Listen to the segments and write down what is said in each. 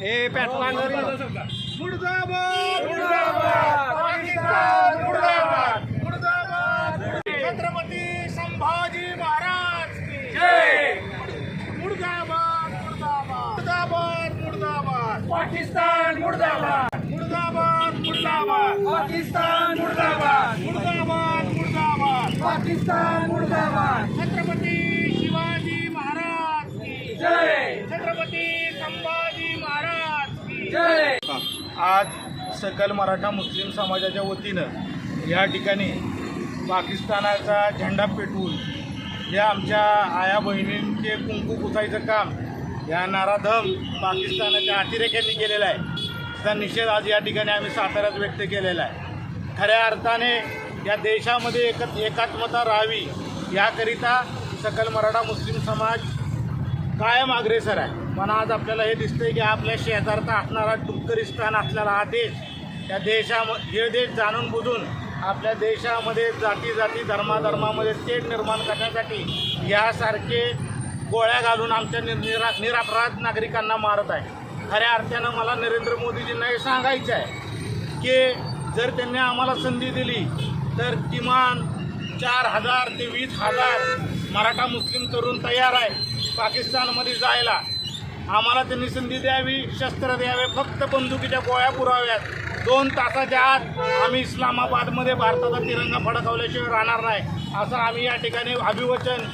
हे पॅटर्न मुर्दाबाद. मुर्दाबाद! पाकिस्तान मुर्दाबाद. मुर्दाबाद! छत्रपती संभाजी महाराज की जय! मुर्दाबाद मुर्दाबाद! मुर्दाबाद मुर्दाबाद! पाकिस्तान मुर्दाबाद! मुर्दाबाद मुर्दाबाद! पाकिस्तान मुर्दाबाद! मुर्दाबाद मुर्दाबाद! पाकिस्तान मुर्दाबाद! छत्रपती आज सकल मराठा मुस्लिम समाजाच्या वतीनं या ठिकाणी पाकिस्तानाचा झेंडा पेटवून या आमच्या आया बहिणींचे कुंकू पुसायचं काम या नाराधम पाकिस्तानाच्या अतिरेक्यांनी केलेला आहे. त्याचा निषेध आज या ठिकाणी आम्ही साताऱ्यात व्यक्त केलेला आहे. खऱ्या अर्थाने या देशामध्ये एकत एकात्मता राहावी याकरिता सकल मराठा मुस्लिम समाज कायम अग्रेसर आहे. पण आज आपल्याला हे दिसतंय की आपल्या शेजारचा असणारा डुक्करिस्तान असलेला हा देश त्या देशामध्ये हे देश जाणून बुजून आपल्या देशामध्ये जाती जाती धर्माधर्मामध्ये तेढ निर्माण करण्यासाठी यासारखे गोळ्या घालून आमच्या निरा निरापराध नागरिकांना मारत आहे. खऱ्या अर्थानं मला नरेंद्र मोदीजींना हे सांगायचं आहे की जर त्यांनी आम्हाला संधी दिली तर किमान चार हजार ते वीस हजार मराठा मुस्लिम तरुण तयार आहे पाकिस्तानमध्ये जायला. आम्हाला त्यांनी संधी द्यावी शस्त्र द्यावे फक्त बंदुकीच्या गोळ्या पुराव्यात. दोन तासाच्या आत आम्ही इस्लामाबादमध्ये भारताचा तिरंगा फडकावल्याशिवाय राहणार नाही असं आम्ही या ठिकाणी अभिवचन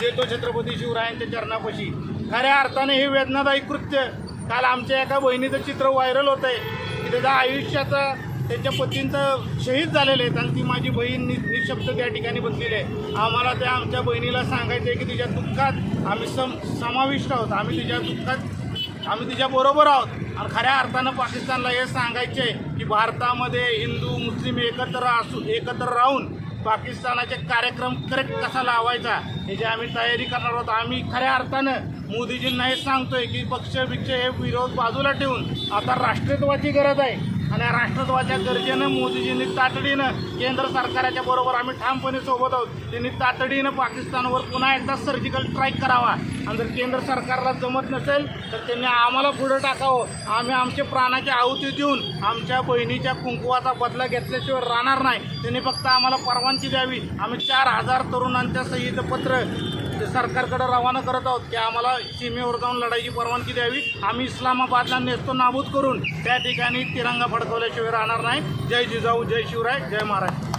देतो छत्रपती शिवरायांच्या चरणापाशी. खऱ्या अर्थाने हे वेदनादायी कृत्य. काल आमच्या एका बहिणीचं चित्र व्हायरल होत आहे की त्याचा आयुष्याचं त्यांच्या पतींचं शहीद झालेलं आहे. आणि ती माझी बहीण नि निशब्द त्या ठिकाणी बसलेली आहे. आम्हाला त्या आमच्या बहिणीला सांगायचं आहे की तिच्या दुःखात आम्ही सम समाविष्ट आहोत. आम्ही तिच्या दुःखात आम्ही तिच्या बरोबर आहोत. आणि खऱ्या अर्थानं पाकिस्तानला हे सांगायचे आहे की भारतामध्ये हिंदू मुस्लिम एकत्र असू एकत्र राहून पाकिस्तानाचे कार्यक्रम करेक्ट कसा लावायचा याची आम्ही तयारी करणार आहोत आम्ही खऱ्या अर्थानं मोदीजींना हे सांगतोय की पक्ष बिक्ष हे विरोध बाजूला ठेवून आता राष्ट्रत्वाची गरज आहे. आणि या राष्ट्रत्वाच्या गरजेनं मोदीजींनी तातडीनं केंद्र सरकारच्या बरोबर आम्ही ठामपणे सोबत आहोत. त्यांनी तातडीनं पाकिस्तानवर पुन्हा एकदा सर्जिकल स्ट्राईक करावा. आणि जर केंद्र सरकारला जमत नसेल तर त्यांनी आम्हाला पुढं टाकावं. आम्ही आमच्या प्राणाची आहुती देऊन आमच्या बहिणीच्या कुंकुवाचा बदला घेतल्याशिवाय राहणार नाही. त्यांनी फक्त आम्हाला परवानगी द्यावी. आम्ही चार हजार तरुणांच्या सहीचं पत्र ते सरकारकडे रवाना करत आहोत की आम्हाला सीमेवर जाऊन लढाईची परवानगी द्यावी. आम्ही इस्लामाबादला नेस्तो नाबूद करून. त्या ठिकाणी तिरंगा फडकवल्याशिवाय राहणार नाही. जय जिजाऊ जय शिवराय जय महाराज.